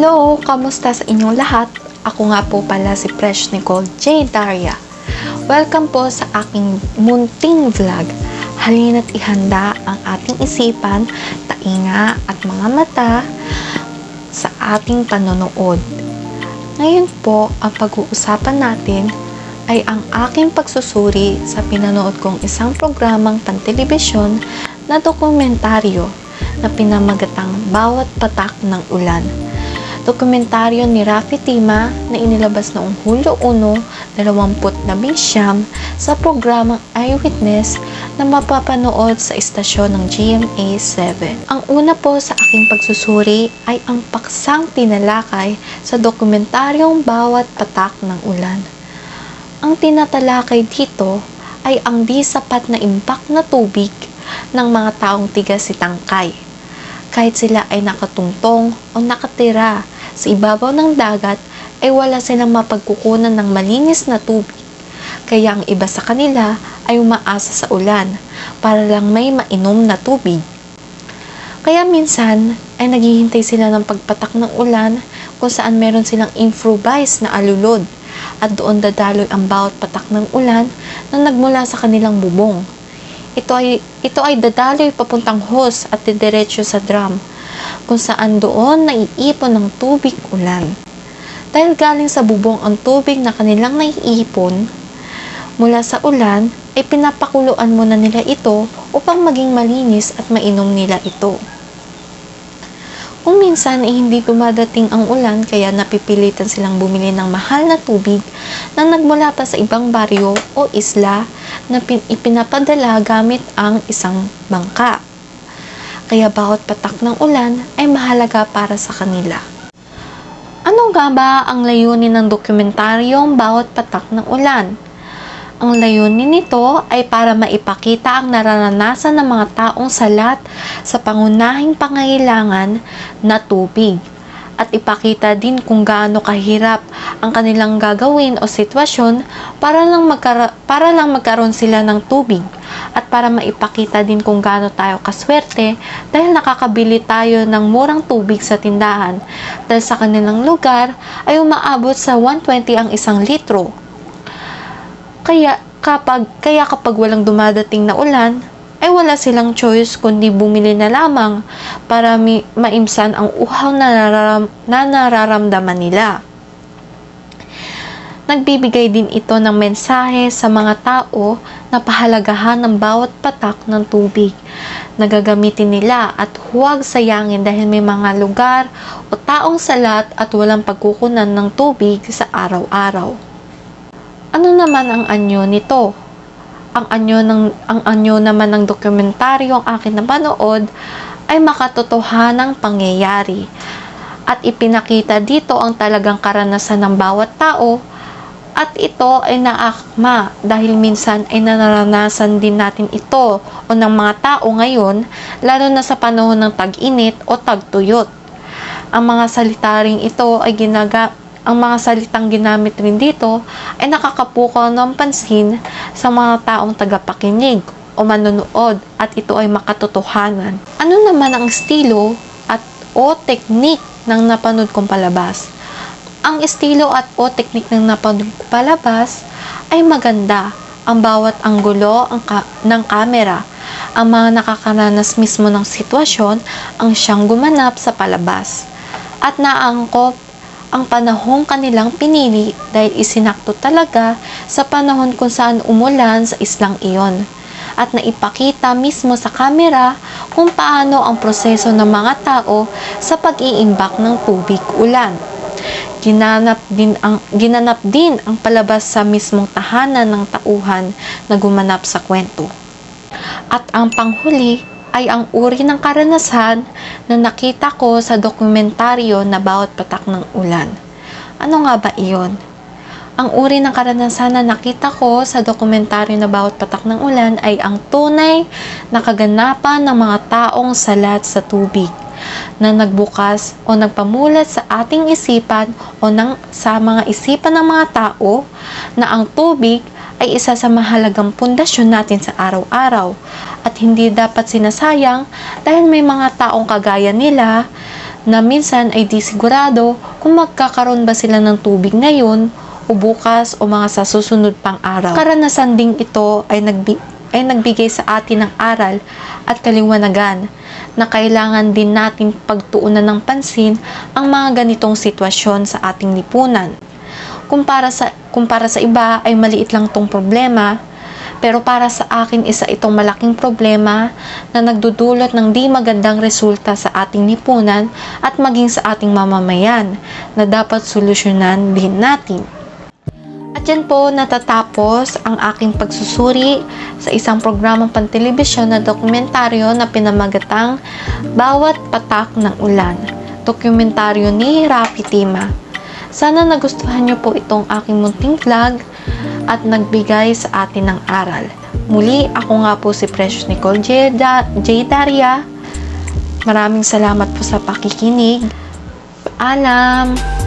Hello! Kamusta sa inyong lahat? Ako nga po pala si Fresh Nicole J. Daria. Welcome po sa aking munting vlog. Halina't ihanda ang ating isipan, tainga at mga mata sa ating panonood. Ngayon po, ang pag-uusapan natin ay ang aking pagsusuri sa pinanood kong isang programang pantelebisyon na dokumentaryo na pinamagatang Bawat Patak ng Ulan. Dokumentaryo ni Rafi Tima na inilabas noong Hulyo 1, 20 na Bisham sa programang Eyewitness na mapapanood sa istasyon ng GMA7. Ang una po sa aking pagsusuri ay ang paksang tinalakay sa dokumentaryong Bawat Patak ng Ulan. Ang tinatalakay dito ay ang di sapat na impact na tubig ng mga taong tiga si Tangkay. Kahit sila ay nakatungtong o nakatira sa ibabaw ng dagat, ay wala silang mapagkukunan ng malinis na tubig. Kaya ang iba sa kanila ay umaasa sa ulan para lang may mainom na tubig. Kaya minsan ay naghihintay sila ng pagpatak ng ulan kung saan meron silang improvised na alulod at doon dadaloy ang bawat patak ng ulan na nagmula sa kanilang bubong. Ito ay, ito ay dadaloy papuntang hose at didiretso sa drum kung saan doon naiipon ng tubig ulan. Dahil galing sa bubong ang tubig na kanilang naiipon mula sa ulan, ay pinapakuluan muna nila ito upang maging malinis at mainom nila ito. Kung minsan ay hindi dumadating ang ulan kaya napipilitan silang bumili ng mahal na tubig na nagmula pa sa ibang baryo o isla na pin- ipinapadala gamit ang isang bangka. Kaya bawat patak ng ulan ay mahalaga para sa kanila. Ano nga ba ang layunin ng dokumentaryong bawat patak ng ulan? Ang layunin nito ay para maipakita ang nararanasan ng mga taong salat sa pangunahing pangailangan na tubig at ipakita din kung gaano kahirap ang kanilang gagawin o sitwasyon para lang, magkara- para lang magkaroon sila ng tubig at para maipakita din kung gaano tayo kaswerte dahil nakakabili tayo ng murang tubig sa tindahan dahil sa kanilang lugar ay umaabot sa 120 ang isang litro. Kaya kapag kaya kapag walang dumadating na ulan, ay wala silang choice kundi bumili na lamang para maimsan ang uhaw na, nararam- na nararamdaman nila. Nagbibigay din ito ng mensahe sa mga tao na pahalagahan ng bawat patak ng tubig na gagamitin nila at huwag sayangin dahil may mga lugar o taong salat at walang pagkukunan ng tubig sa araw-araw. Ano naman ang anyo nito? Ang anyo ng ang anyo naman ng dokumentaryo ang akin napanood ay makatotohanang pangyayari at ipinakita dito ang talagang karanasan ng bawat tao at ito ay naakma dahil minsan ay naranasan din natin ito o ng mga tao ngayon lalo na sa panahon ng tag-init o tagtuyot. Ang mga salita ring ito ay ginaga ang mga salitang ginamit rin dito ay nakakapukaw ng pansin sa mga taong tagapakinig o manonood at ito ay makatotohanan. Ano naman ang estilo at o technique ng napanood kong palabas? Ang estilo at o technique ng napanood kong palabas ay maganda. Ang bawat anggulo ang ka- ng kamera, ang mga nakakaranas mismo ng sitwasyon ang siyang gumanap sa palabas. At naangkop ang panahong kanilang pinili dahil isinakto talaga sa panahon kung saan umulan sa islang iyon at naipakita mismo sa kamera kung paano ang proseso ng mga tao sa pag-iimbak ng tubig ulan. Ginanap din ang ginanap din ang palabas sa mismong tahanan ng tauhan na gumanap sa kwento. At ang panghuli ay ang uri ng karanasan na nakita ko sa dokumentaryo na bawat patak ng ulan. Ano nga ba iyon? Ang uri ng karanasan na nakita ko sa dokumentaryo na bawat patak ng ulan ay ang tunay na kaganapan ng mga taong salat sa tubig na nagbukas o nagpamulat sa ating isipan o ng, sa mga isipan ng mga tao na ang tubig ay isa sa mahalagang pundasyon natin sa araw-araw at hindi dapat sinasayang dahil may mga taong kagaya nila na minsan ay di sigurado kung magkakaroon ba sila ng tubig ngayon o bukas o mga sa susunod pang araw. Karanasan ding ito ay, nagbi- ay nagbigay sa atin ng aral at kaliwanagan na kailangan din natin pagtuunan ng pansin ang mga ganitong sitwasyon sa ating lipunan. Kumpara sa, kumpara sa iba ay maliit lang tong problema, pero para sa akin isa itong malaking problema na nagdudulot ng di magandang resulta sa ating lipunan at maging sa ating mamamayan na dapat solusyonan din natin. At yan po natatapos ang aking pagsusuri sa isang programang pantelebisyon na dokumentaryo na pinamagatang Bawat Patak ng Ulan. Dokumentaryo ni Rafi Tima. Sana nagustuhan niyo po itong aking munting vlog at nagbigay sa atin ng aral. Muli, ako nga po si Precious Nicole J. Da-. Maraming salamat po sa pakikinig. Paalam!